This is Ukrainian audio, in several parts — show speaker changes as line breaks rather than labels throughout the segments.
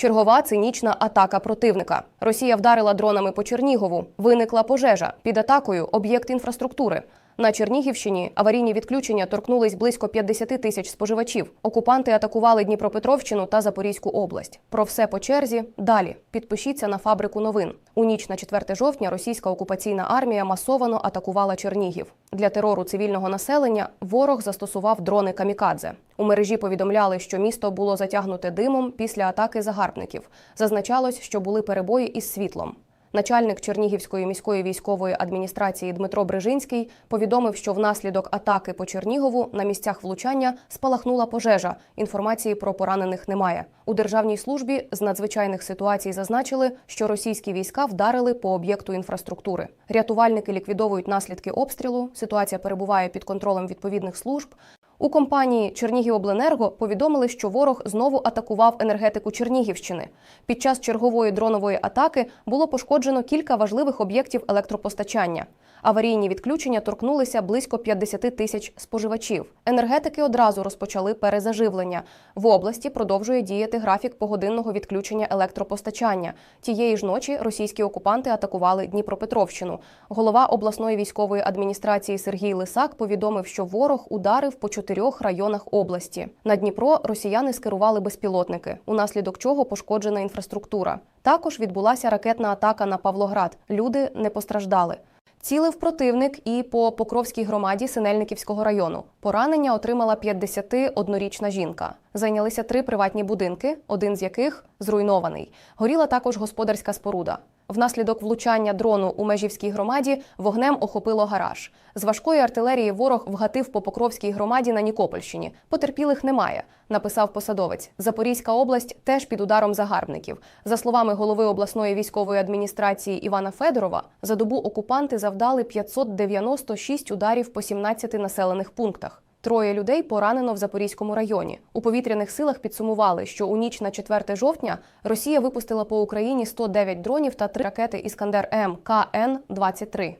Чергова цинічна атака противника. Росія вдарила дронами по Чернігову. Виникла пожежа. Під атакою об'єкт інфраструктури. На Чернігівщині аварійні відключення торкнулись близько 50 тисяч споживачів. Окупанти атакували Дніпропетровщину та Запорізьку область. Про все по черзі далі. Підпишіться на фабрику новин. У ніч на 4 жовтня російська окупаційна армія масовано атакувала Чернігів. Для терору цивільного населення ворог застосував дрони камікадзе. У мережі повідомляли, що місто було затягнуте димом після атаки загарбників. Зазначалось, що були перебої із світлом. Начальник Чернігівської міської військової адміністрації Дмитро Брижинський повідомив, що внаслідок атаки по Чернігову на місцях влучання спалахнула пожежа. Інформації про поранених немає. У державній службі з надзвичайних ситуацій зазначили, що російські війська вдарили по об'єкту інфраструктури. Рятувальники ліквідовують наслідки обстрілу. Ситуація перебуває під контролем відповідних служб. У компанії Чернігівобленерго повідомили, що ворог знову атакував енергетику Чернігівщини. Під час чергової дронової атаки було пошкоджено кілька важливих об'єктів електропостачання. Аварійні відключення торкнулися близько 50 тисяч споживачів. Енергетики одразу розпочали перезаживлення. В області продовжує діяти графік погодинного відключення електропостачання. Тієї ж ночі російські окупанти атакували Дніпропетровщину. Голова обласної військової адміністрації Сергій Лисак повідомив, що ворог ударив по чотирьох районах області. На Дніпро росіяни скерували безпілотники, унаслідок чого пошкоджена інфраструктура. Також відбулася ракетна атака на Павлоград. Люди не постраждали. Цілив противник і по Покровській громаді Синельниківського району. Поранення отримала 51-річна жінка. Зайнялися три приватні будинки, один з яких зруйнований. Горіла також господарська споруда. Внаслідок влучання дрону у межівській громаді вогнем охопило гараж. З важкої артилерії ворог вгатив по Покровській громаді на Нікопольщині. Потерпілих немає, написав посадовець. Запорізька область теж під ударом загарбників. За словами голови обласної військової адміністрації Івана Федорова, за добу окупанти завдали 596 ударів по 17 населених пунктах. Троє людей поранено в Запорізькому районі. У повітряних силах підсумували, що у ніч на 4 жовтня Росія випустила по Україні 109 дронів та 3 ракети Іскандер М КН-23.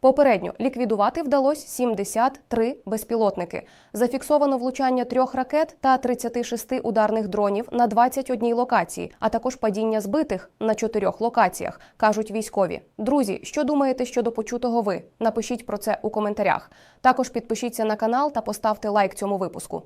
Попередньо ліквідувати вдалося 73 безпілотники. Зафіксовано влучання трьох ракет та 36 ударних дронів на 21 локації, а також падіння збитих на чотирьох локаціях, кажуть військові. Друзі, що думаєте щодо почутого ви? Напишіть про це у коментарях. Також підпишіться на канал та поставте лайк цьому випуску.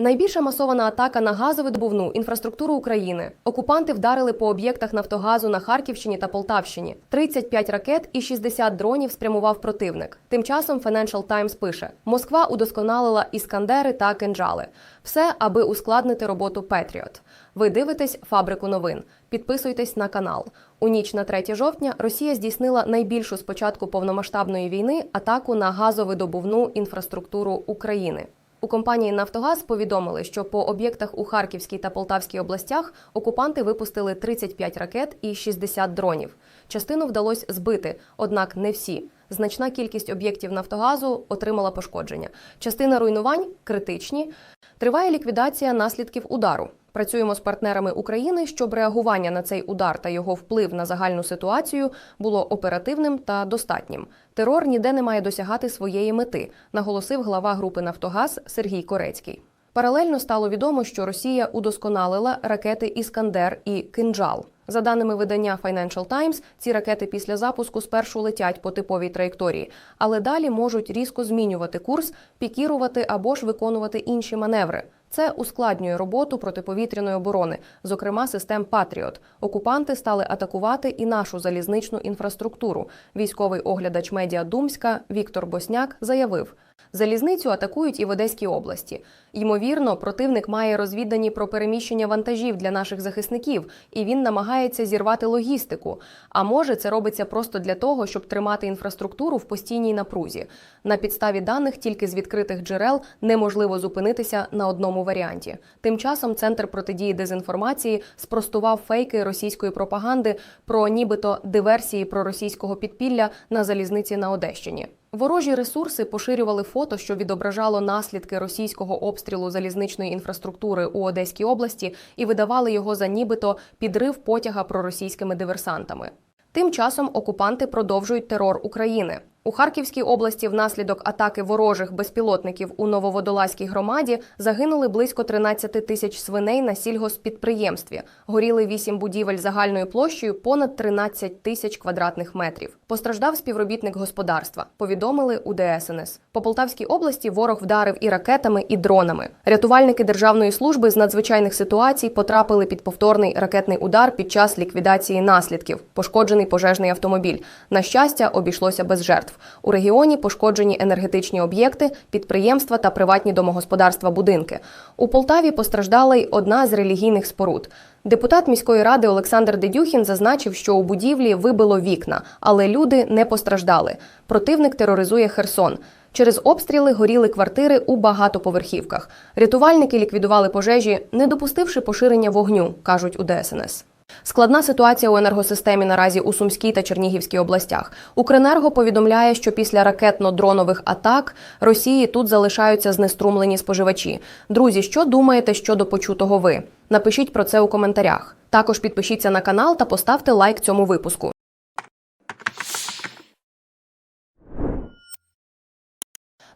Найбільша масована атака на газовидобувну інфраструктуру України. Окупанти вдарили по об'єктах Нафтогазу на Харківщині та Полтавщині. 35 ракет і 60 дронів спрямував противник. Тим часом Financial Times пише: Москва удосконалила іскандери та кинджали. Все, аби ускладнити роботу Петріот. Ви дивитесь фабрику новин. Підписуйтесь на канал. У ніч на 3 жовтня Росія здійснила найбільшу з початку повномасштабної війни атаку на газовидобувну інфраструктуру України. У компанії Нафтогаз повідомили, що по об'єктах у Харківській та Полтавській областях окупанти випустили 35 ракет і 60 дронів. Частину вдалося збити, однак не всі. Значна кількість об'єктів Нафтогазу отримала пошкодження. Частина руйнувань критичні. Триває ліквідація наслідків удару. Працюємо з партнерами України, щоб реагування на цей удар та його вплив на загальну ситуацію було оперативним та достатнім. Терор ніде не має досягати своєї мети, наголосив глава групи Нафтогаз Сергій Корецький. Паралельно стало відомо, що Росія удосконалила ракети Іскандер і Кинджал. За даними видання Financial Times, ці ракети після запуску спершу летять по типовій траєкторії, але далі можуть різко змінювати курс, пікірувати або ж виконувати інші маневри. Це ускладнює роботу протиповітряної оборони, зокрема систем Патріот. Окупанти стали атакувати і нашу залізничну інфраструктуру. Військовий оглядач медіа Думська Віктор Босняк заявив. Залізницю атакують і в Одеській області. Ймовірно, противник має розвідані про переміщення вантажів для наших захисників, і він намагається зірвати логістику. А може, це робиться просто для того, щоб тримати інфраструктуру в постійній напрузі. На підставі даних тільки з відкритих джерел неможливо зупинитися на одному варіанті. Тим часом центр протидії дезінформації спростував фейки російської пропаганди про нібито диверсії проросійського підпілля на залізниці на Одещині. Ворожі ресурси поширювали фото, що відображало наслідки російського обстрілу залізничної інфраструктури у Одеській області, і видавали його за нібито підрив потяга проросійськими диверсантами. Тим часом окупанти продовжують терор України. У Харківській області внаслідок атаки ворожих безпілотників у Нововодолазькій громаді загинули близько 13 тисяч свиней на сільгоспідприємстві. Горіли вісім будівель загальною площею понад 13 тисяч квадратних метрів. Постраждав співробітник господарства. Повідомили у ДСНС. По Полтавській області ворог вдарив і ракетами, і дронами. Рятувальники Державної служби з надзвичайних ситуацій потрапили під повторний ракетний удар під час ліквідації наслідків. Пошкоджений пожежний автомобіль. На щастя, обійшлося без жертв. У регіоні пошкоджені енергетичні об'єкти, підприємства та приватні домогосподарства будинки. У Полтаві постраждала й одна з релігійних споруд. Депутат міської ради Олександр Дедюхін зазначив, що у будівлі вибило вікна, але люди не постраждали. Противник тероризує Херсон. Через обстріли горіли квартири у багатоповерхівках. Рятувальники ліквідували пожежі, не допустивши поширення вогню, кажуть у ДСНС. Складна ситуація у енергосистемі наразі у Сумській та Чернігівській областях. Укренерго повідомляє, що після ракетно-дронових атак Росії тут залишаються знеструмлені споживачі. Друзі, що думаєте щодо почутого ви? Напишіть про це у коментарях. Також підпишіться на канал та поставте лайк цьому випуску.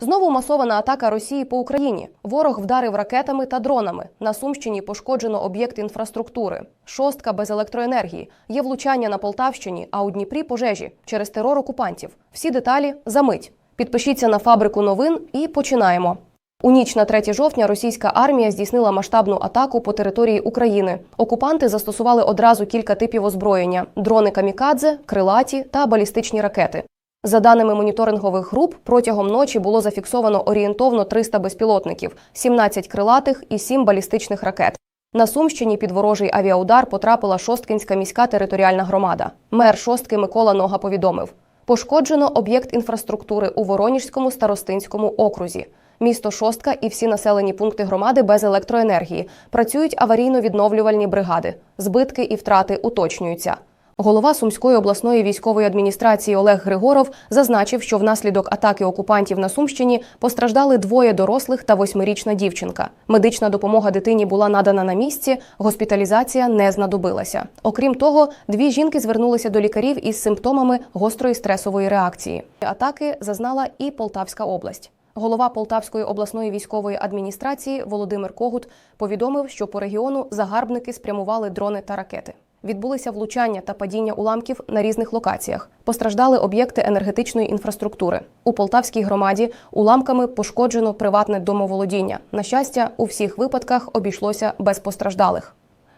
Знову масована атака Росії по Україні. Ворог вдарив ракетами та дронами. На Сумщині пошкоджено об'єкт інфраструктури. Шостка без електроенергії. Є влучання на Полтавщині, а у Дніпрі пожежі через терор окупантів. Всі деталі за мить. Підпишіться на фабрику новин і починаємо. У ніч на 3 жовтня російська армія здійснила масштабну атаку по території України. Окупанти застосували одразу кілька типів озброєння: дрони камікадзе, крилаті та балістичні ракети. За даними моніторингових груп, протягом ночі було зафіксовано орієнтовно 300 безпілотників, 17 крилатих і 7 балістичних ракет. На Сумщині під ворожий авіаудар потрапила Шосткинська міська територіальна громада. Мер Шостки Микола Нога повідомив: пошкоджено об'єкт інфраструктури у Вороніжському старостинському окрузі. Місто Шостка і всі населені пункти громади без електроенергії. Працюють аварійно-відновлювальні бригади. Збитки і втрати уточнюються. Голова Сумської обласної військової адміністрації Олег Григоров зазначив, що внаслідок атаки окупантів на Сумщині постраждали двоє дорослих та восьмирічна дівчинка. Медична допомога дитині була надана на місці, госпіталізація не знадобилася. Окрім того, дві жінки звернулися до лікарів із симптомами гострої стресової реакції. Атаки зазнала і Полтавська область. Голова Полтавської обласної військової адміністрації Володимир Когут повідомив, що по регіону загарбники спрямували дрони та ракети. Відбулися влучання та падіння уламків на різних локаціях. Постраждали об'єкти енергетичної інфраструктури. У Полтавській громаді уламками пошкоджено приватне домоволодіння. На щастя, у всіх випадках обійшлося без постраждалих.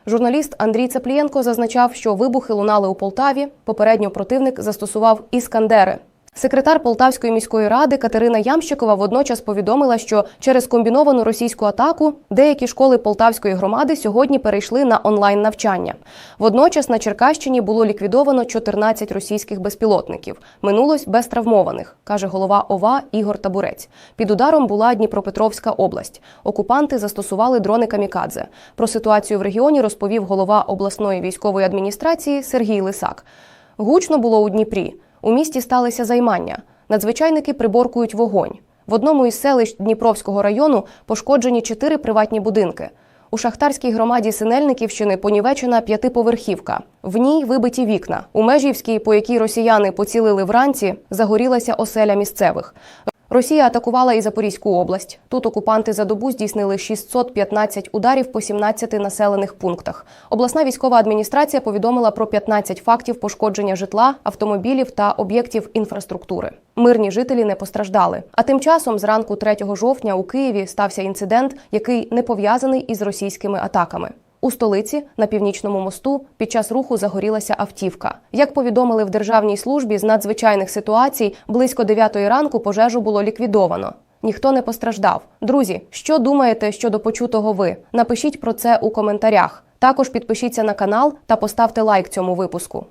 Журналіст Андрій Цеплієнко зазначав, що вибухи лунали у Полтаві. Попередньо противник застосував іскандери. Секретар Полтавської міської ради Катерина Ямщикова водночас повідомила, що через комбіновану російську атаку деякі школи Полтавської громади сьогодні перейшли на онлайн навчання. Водночас на Черкащині було ліквідовано 14 російських безпілотників. Минулось без травмованих, каже голова ОВА Ігор Табурець. Під ударом була Дніпропетровська область. Окупанти застосували дрони камікадзе. Про ситуацію в регіоні розповів голова обласної військової адміністрації Сергій Лисак. Гучно було у Дніпрі. У місті сталися займання. Надзвичайники приборкують вогонь. В одному із селищ Дніпровського району пошкоджені чотири приватні будинки. У шахтарській громаді Синельниківщини понівечена п'ятиповерхівка. В ній вибиті вікна. У Межівській, по якій росіяни поцілили вранці, загорілася оселя місцевих. Росія атакувала і Запорізьку область. Тут окупанти за добу здійснили 615 ударів по 17 населених пунктах. Обласна військова адміністрація повідомила про 15 фактів пошкодження житла, автомобілів та об'єктів інфраструктури. Мирні жителі не постраждали. А тим часом, зранку 3 жовтня, у Києві стався інцидент, який не пов'язаний із російськими атаками. У столиці на північному мосту під час руху загорілася автівка. Як повідомили в державній службі з надзвичайних ситуацій, близько 9 ранку пожежу було ліквідовано. Ніхто не постраждав. Друзі, що думаєте щодо почутого ви? Напишіть про це у коментарях. Також підпишіться на канал та поставте лайк цьому випуску.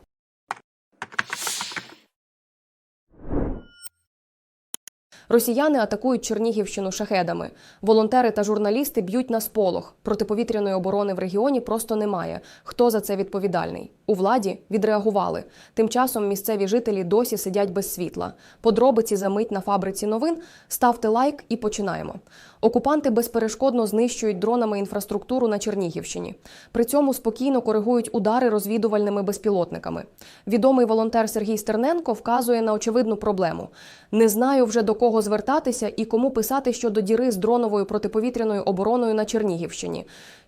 Росіяни атакують Чернігівщину шахедами. Волонтери та журналісти б'ють на сполох. Протиповітряної оборони в регіоні просто немає. Хто за це відповідальний? У владі відреагували. Тим часом місцеві жителі досі сидять без світла. Подробиці за мить на фабриці новин. Ставте лайк і починаємо. Окупанти безперешкодно знищують дронами інфраструктуру на Чернігівщині. При цьому спокійно коригують удари розвідувальними безпілотниками. Відомий волонтер Сергій Стерненко вказує на очевидну проблему: не знаю вже до кого звертатися і кому писати щодо діри з дроновою протиповітряною обороною на Чернігівщині.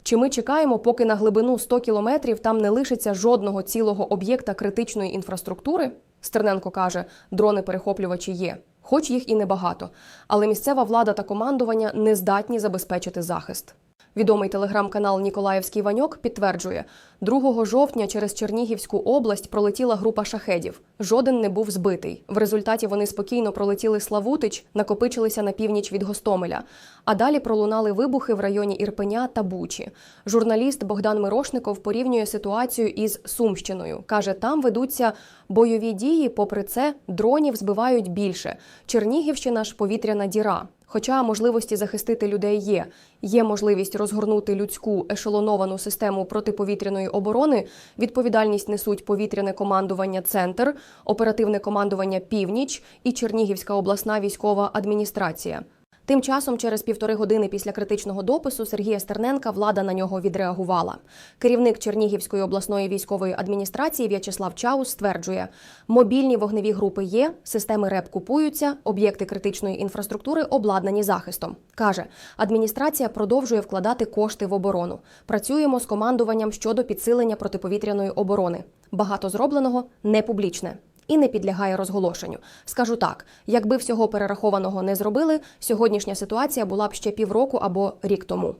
Чи ми чекаємо, поки на глибину 100 кілометрів там не лишиться жодного цілого об'єкта критичної інфраструктури? Стерненко каже, дрони-перехоплювачі є, хоч їх і небагато, але місцева влада та командування не здатні забезпечити захист. Відомий телеграм-канал Ніколаївський Ваньок підтверджує, 2 жовтня через Чернігівську область пролетіла група шахедів. Жоден не був збитий. В результаті вони спокійно пролетіли Славутич, накопичилися на північ від Гостомеля. А далі пролунали вибухи в районі Ірпеня та Бучі. Журналіст Богдан Мирошников порівнює ситуацію із Сумщиною. каже, там ведуться бойові дії. Попри це, дронів збивають більше. Чернігівщина ж повітряна діра. Хоча можливості захистити людей є, є можливість розгорнути людську ешелоновану систему протиповітряної оборони. Відповідальність несуть повітряне командування Центр, оперативне командування Північ і Чернігівська обласна військова адміністрація. Тим часом, через півтори години після критичного допису Сергія Стерненка влада на нього відреагувала. Керівник Чернігівської обласної військової адміністрації В'ячеслав Чаус стверджує, мобільні вогневі групи є, системи РЕП купуються, об'єкти критичної інфраструктури обладнані захистом. Каже, адміністрація продовжує вкладати кошти в оборону. Працюємо з командуванням щодо підсилення протиповітряної оборони. Багато зробленого не публічне і не підлягає розголошенню. Скажу так: якби всього перерахованого не зробили, сьогоднішня ситуація була б ще півроку або рік тому.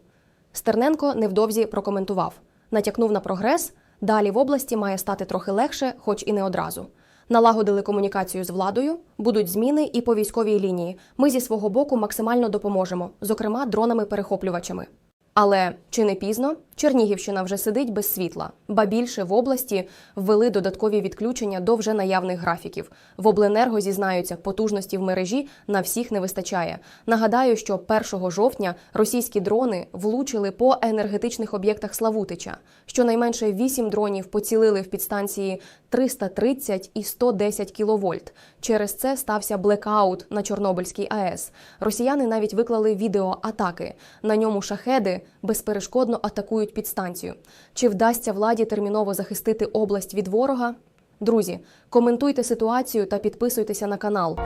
Стерненко невдовзі прокоментував, натякнув на прогрес. Далі в області має стати трохи легше, хоч і не одразу. Налагодили комунікацію з владою, будуть зміни і по військовій лінії. Ми зі свого боку максимально допоможемо, зокрема дронами-перехоплювачами. Але чи не пізно? Чернігівщина вже сидить без світла, ба більше в області ввели додаткові відключення до вже наявних графіків. В обленерго зізнаються, потужності в мережі на всіх не вистачає. Нагадаю, що 1 жовтня російські дрони влучили по енергетичних об'єктах Славутича. Щонайменше 8 дронів поцілили в підстанції 330 і 110 кВт. Через це стався блекаут на Чорнобильській АЕС. Росіяни навіть виклали відео атаки. На ньому шахеди безперешкодно атакують підстанцію. Чи вдасться владі терміново захистити область від ворога? Друзі, коментуйте ситуацію та підписуйтеся на канал.